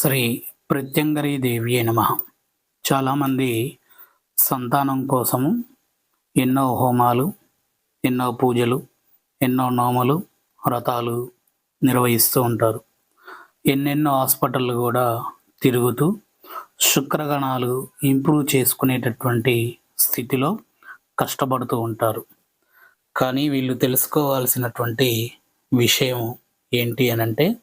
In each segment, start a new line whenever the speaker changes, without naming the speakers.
శ్రీ ప్రత్యంగరీ దేవి నమ. చాలామంది సంతానం కోసము ఎన్నో హోమాలు ఎన్నో పూజలు ఎన్నో నోములు వ్రతాలు నిర్వహిస్తూ ఉంటారు. ఎన్నెన్నో హాస్పిటళ్ళు కూడా తిరుగుతూ శుక్రగణాలు ఇంప్రూవ్ చేసుకునేటటువంటి స్థితిలో కష్టపడుతూ ఉంటారు. కానీ వీళ్ళు తెలుసుకోవాల్సినటువంటి విషయం ఏంటి అనంటే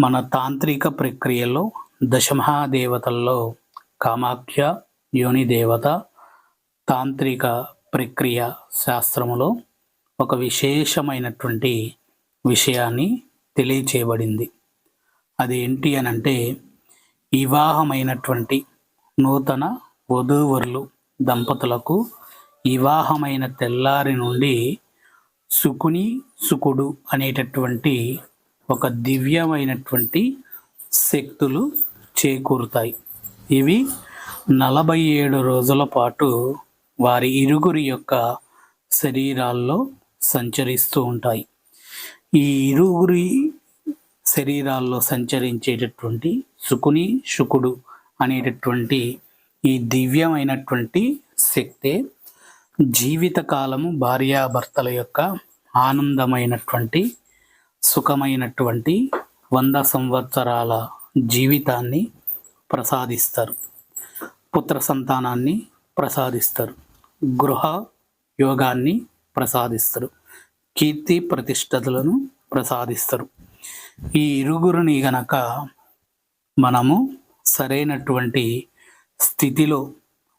మన తాంత్రిక ప్రక్రియలో దశమహాదేవతల్లో కామాఖ్య యోని దేవత తాంత్రిక ప్రక్రియ శాస్త్రములో ఒక విశేషమైనటువంటి విషయాన్ని తెలియచేయబడింది. అది ఏంటి అంటే వివాహమైనటువంటి నూతన వధూవరులు దంపతులకు వివాహమైన తెల్లారి నుండి సుకుని సుకుడు అనేటటువంటి ఒక దివ్యమైనటువంటి శక్తులు చేకూరుతాయి. ఇవి నలభై ఏడు రోజుల పాటు వారి ఇరుగురి యొక్క శరీరాల్లో సంచరిస్తూ ఉంటాయి. ఈ ఇరుగురి శరీరాల్లో సంచరించేటటువంటి సుకుని శుకుడు అనేటటువంటి ఈ దివ్యమైనటువంటి శక్తే జీవితకాలము భార్యాభర్తల యొక్క ఆనందమైనటువంటి సుఖమైనటువంటి వంద సంవత్సరాల జీవితాన్ని ప్రసాదిస్తారు. పుత్ర సంతానాన్ని ప్రసాదిస్తారు. గృహ యోగాన్ని ప్రసాదిస్తారు. కీర్తి ప్రతిష్టతలను ప్రసాదిస్తారు. ఈ ఇరుగురిని గనక మనము సరైనటువంటి స్థితిలో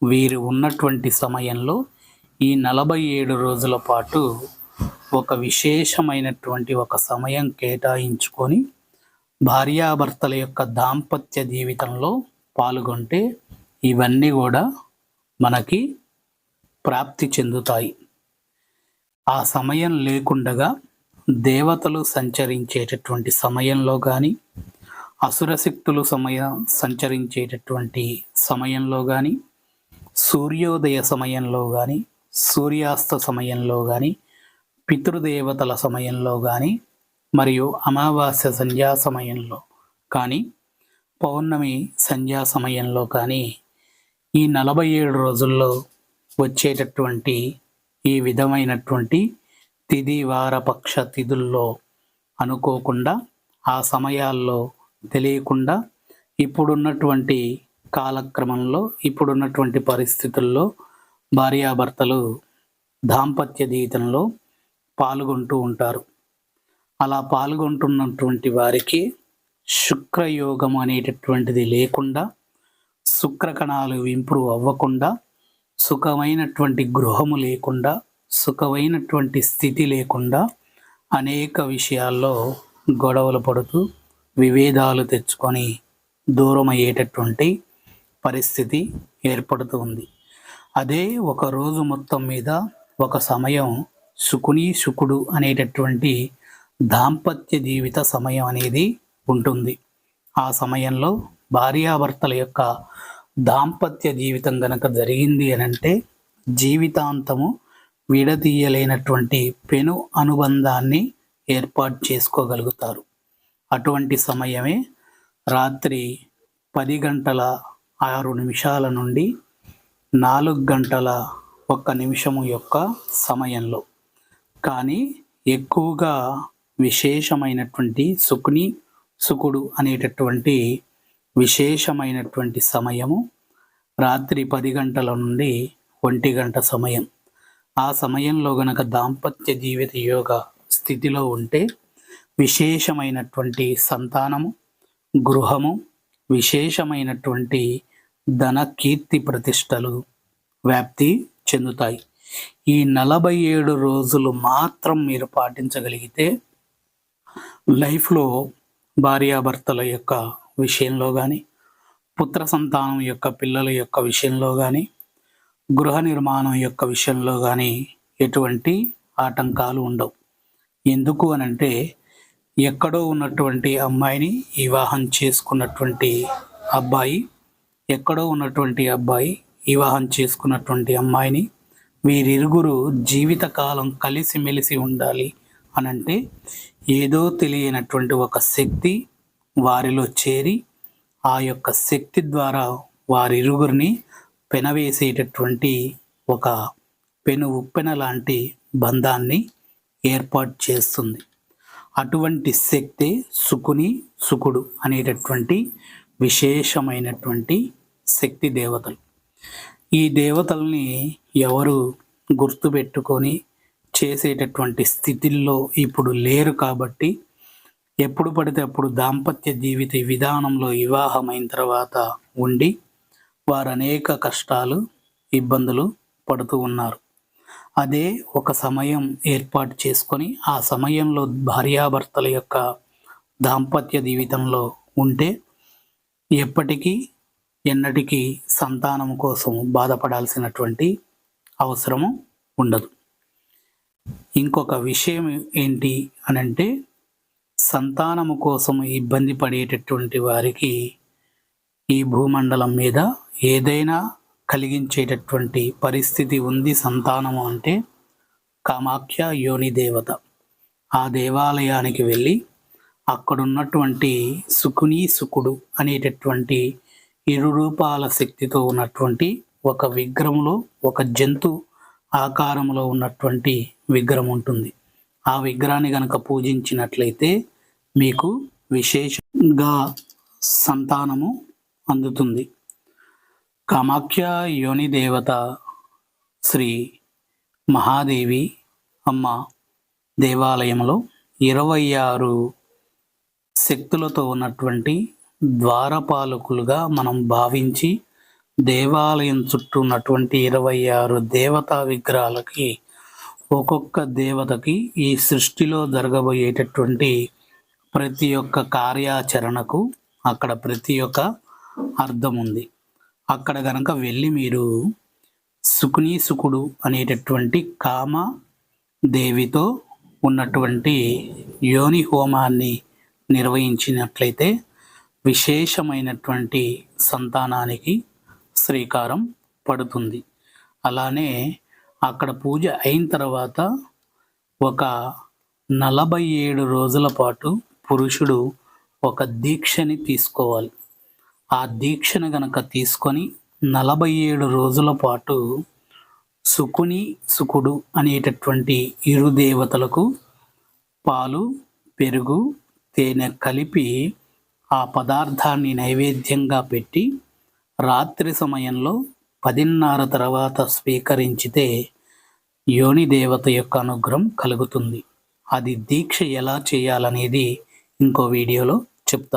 వీరు ఉన్నటువంటి సమయంలో ఈ నలభై ఏడు రోజుల పాటు ఒక విశేషమైనటువంటి ఒక సమయం కేటాయించుకొని భార్యాభర్తల యొక్క దాంపత్య జీవితంలో పాల్గొంటే ఇవన్నీ కూడా మనకి ప్రాప్తి చెందుతాయి. ఆ సమయం లేకుండగా దేవతలు సంచరించేటటువంటి సమయంలో కానీ అసురశక్తులు సమయ సంచరించేటటువంటి సమయంలో కానీ సూర్యోదయ సమయంలో కానీ సూర్యాస్త సమయంలో కానీ పితృదేవతల సమయంలో కానీ మరియు అమావాస్య సంధ్యా సమయంలో కానీ పౌర్ణమి సంధ్యా సమయంలో కానీ ఈ నలభై ఏడు రోజుల్లో వచ్చేటటువంటి ఈ విధమైనటువంటి తిది వారపక్ష తిథుల్లో అనుకోకుండా ఆ సమయాల్లో తెలియకుండా ఇప్పుడున్నటువంటి కాలక్రమంలో ఇప్పుడున్నటువంటి పరిస్థితుల్లో భార్యాభర్తలు దాంపత్య జీవితంలో పాల్గొంటూ ఉంటారు. అలా పాల్గొంటున్నటువంటి వారికి శుక్రయోగం అనేటటువంటిది లేకుండా శుక్రకణాలు ఇంప్రూవ్ అవ్వకుండా సుఖమైనటువంటి గృహము లేకుండా సుఖమైనటువంటి స్థితి లేకుండా అనేక విషయాల్లో గొడవలు పడుతూ వివేదాలు తెచ్చుకొని దూరమయ్యేటటువంటి పరిస్థితి ఏర్పడుతుంది అదే ఒక రోజు మొత్తం మీద ఒక సమయం సుకుని సుకుడు అనేటటువంటి దాంపత్య జీవిత సమయం అనేది ఉంటుంది. ఆ సమయంలో భార్యాభర్తల యొక్క దాంపత్య జీవితం గనక జరిగింది అని అంటే జీవితాంతము విడదీయలేనటువంటి పెను అనుబంధాన్ని ఏర్పాటు చేసుకోగలుగుతారు. అటువంటి సమయమే రాత్రి పది గంటల ఆరు నిమిషాల నుండి నాలుగు గంటల ఒక్క నిమిషము యొక్క సమయంలో కానీ ఎక్కువగా విశేషమైనటువంటి సుకుని సుకుడు అనేటటువంటి విశేషమైనటువంటి సమయము రాత్రి పది గంటల నుండి ఒంటి గంట సమయం. ఆ సమయంలో గనక దాంపత్య జీవిత యోగ స్థితిలో ఉంటే విశేషమైనటువంటి సంతానము గృహము విశేషమైనటువంటి ధన కీర్తి ప్రతిష్టలు వ్యాప్తి చెందుతాయి. ఈ నలభై ఏడు రోజులు మాత్రం మీరు పాటించగలిగితే లైఫ్లో భార్యాభర్తల యొక్క విషయంలో కానీ పుత్ర సంతానం యొక్క పిల్లల యొక్క విషయంలో కానీ గృహ నిర్మాణం యొక్క విషయంలో కానీ ఎటువంటి ఆటంకాలు ఉండవు. ఎందుకు అనంటే ఎక్కడో ఉన్నటువంటి అమ్మాయిని వివాహం చేసుకున్నటువంటి అబ్బాయి ఎక్కడో ఉన్నటువంటి అబ్బాయి వివాహం చేసుకున్నటువంటి అమ్మాయిని వీరిరుగురు జీవితకాలం కలిసిమెలిసి ఉండాలి అనంటే ఏదో తెలియనటువంటి ఒక శక్తి వారిలో చేరి ఆ యొక్క శక్తి ద్వారా వారిరుగురిని పెనవేసేటటువంటి ఒక పెను ఉప్పెన లాంటి బంధాన్ని ఏర్పాటు చేస్తుంది. అటువంటి శక్తి సుకుని సుకుడు అనేటటువంటి విశేషమైనటువంటి శక్తి దేవతలు. ఈ దేవతల్ని ఎవరు గుర్తుపెట్టుకొని చేసేటటువంటి స్థితిల్లో ఇప్పుడు లేరు కాబట్టి ఎప్పుడు పడితే అప్పుడు దాంపత్య జీవిత విధానంలో వివాహమైన తర్వాత ఉండి వారు అనేక కష్టాలు ఇబ్బందులు పడుతూ ఉన్నారు. అదే ఒక సమయం ఏర్పాటు చేసుకొని ఆ సమయంలో భార్యాభర్తల యొక్క దాంపత్య జీవితంలో ఉంటే ఎప్పటికీ ఎన్నటికీ సంతానం కోసం బాధపడాల్సినటువంటి అవసరము ఉండదు. ఇంకొక విషయం ఏంటి అనంటే సంతానము కోసం ఇబ్బంది పడేటటువంటి వారికి ఈ భూమండలం మీద ఏదైనా కలిగించేటటువంటి పరిస్థితి ఉంది సంతానము అంటే కామాఖ్య యోని దేవత. ఆ దేవాలయానికి వెళ్ళి అక్కడున్నటువంటి సుకుని సుకుడు అనేటటువంటి ఇరు రూపాల శక్తితో ఉన్నటువంటి ఒక విగ్రహంలో ఒక జంతు ఆకారంలో ఉన్నటువంటి విగ్రహం ఉంటుంది. ఆ విగ్రహాన్ని గనక పూజించినట్లయితే మీకు విశేషంగా సంతానము అందుతుంది. కామాఖ్య యోని దేవత శ్రీ మహాదేవి అమ్మ దేవాలయంలో ఇరవై ఆరు శక్తులతో ఉన్నటువంటి ద్వారపాలకులుగా మనం భావించి దేవాలయం చుట్టూ ఉన్నటువంటి ఇరవై ఆరు దేవతా విగ్రహాలకి ఒక్కొక్క దేవతకి ఈ సృష్టిలో జరగబోయేటటువంటి ప్రతి ఒక్క కార్యాచరణకు అక్కడ ప్రతి ఒక్క అర్థం ఉంది. అక్కడ కనుక వెళ్ళి మీరు సుకునీసుకుడు అనేటటువంటి కామ దేవితో ఉన్నటువంటి యోని హోమాన్ని నిర్వహించినట్లయితే విశేషమైనటువంటి సంతానానికి శ్రీకారం పడుతుంది. అలానే అక్కడ పూజ అయిన తర్వాత ఒక నలభై ఏడు రోజుల పాటు పురుషుడు ఒక దీక్షని తీసుకోవాలి. ఆ దీక్షను గనక తీసుకొని నలభై ఏడు రోజుల పాటు సుకుని సుకుడు అనేటటువంటి ఇరు దేవతలకు పాలు పెరుగు తేనె కలిపి ఆ పదార్థాన్ని నైవేద్యంగా పెట్టి రాత్రి సమయంలో పదిన్నర తర్వాత స్వీకరించితే యోని దేవత యొక్క అనుగ్రహం కలుగుతుంది. అది దీక్ష ఎలా చేయాలనేది ఇంకో వీడియోలో చెప్తాను